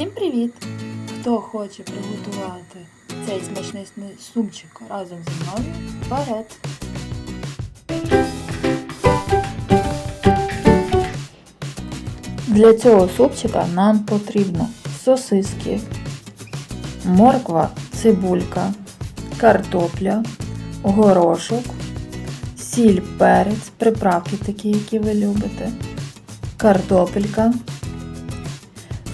Всім привіт! Хто хоче приготувати цей смачний супчик разом зі мною, вперед! Для цього супчика нам потрібно сосиски, морква, цибулька, картопля, горошок, сіль, перець, приправки такі, які ви любите, картопелька.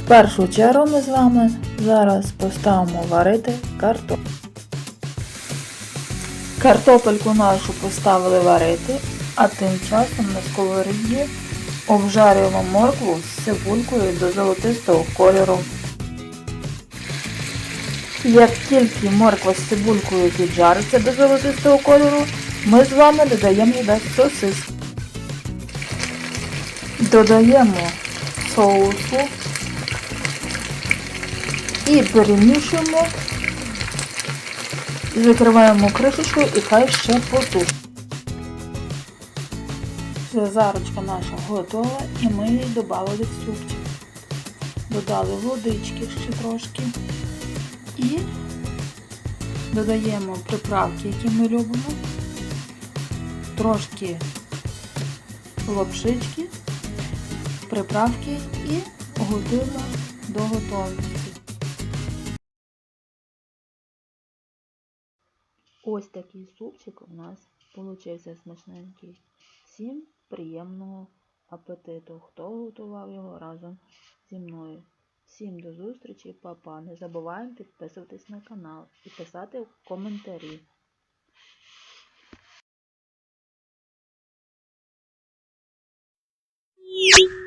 Першу чергу ми з вами зараз поставимо варити картоплю. Картопельку нашу поставили варити, а тим часом на сковороді обжарюємо моркву з цибулькою до золотистого кольору. Як тільки морква з цибулькою піджариться до золотистого кольору, ми з вами додаємо сюди сосиски. Додаємо соусу і перемішуємо. Закриваємо кришечкою і хай ще потушить. Зарочка наша готова і ми її додали в супчик. Додали водички ще трошки. І додаємо приправки, які ми любимо. Трошки лапшички, приправки і готуємо до готовності. Ось такий супчик у нас получився смачненький. Всім приємного апетиту, хто готував його разом зі мною. Всім до зустрічі, папа. Не забуваємо підписуватись на канал і писати коментарі. You.